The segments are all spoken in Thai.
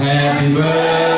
Happy birthday.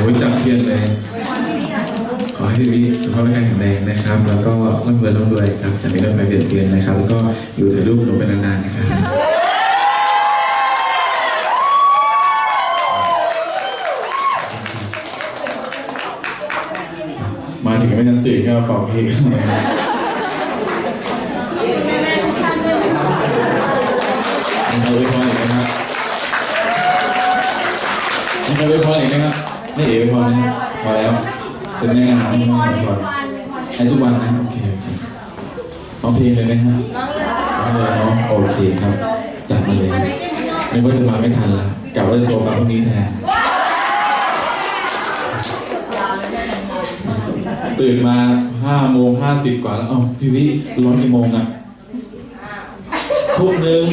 โอ้โหจับเทียนเลย ขอให้พี่วิสุขภาพร่างกายแข็งแรงนะครับ แล้วก็ร่ำรวยร่ำรวยครับจะไม่ต้องไปเบียดเบียนนะครับ แล้วก็อยู่ถ่ายรูปหนูไปนานๆนะครับมาถึงไม่ทันตื่นก็เป่าเค้กเข้ามาเอาไว้พออีกนะครับเอาไว้พออีกนะครับ นี่เอ๋พอนะครับพอแล้วเป็นยังไงอาหารที่มาพอให้ทุกวันนะโอเคโอเคร้องเพลงเลยไหมฮะร้องเลยเนาะโอเคครับจัดมาเลยไม่ว่าจะมาไม่ทันละกลับว่าจะโทรมาพรุ่งนี้แทนตื่นมาห้าโมงห้าสิบกว่าแล้วอ้าพี่วิร้อนกี่โมงอะทุ่มหนึ่ง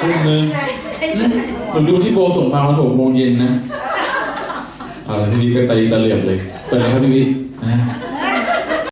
ทุ่มหนึ่งหนูดูที่โบส่งมาวันหกโมงเย็นนะ เอาละพี่วิก็ตีตะเหลียบเลยเปิดแล้วครับพี่วิทย์นะ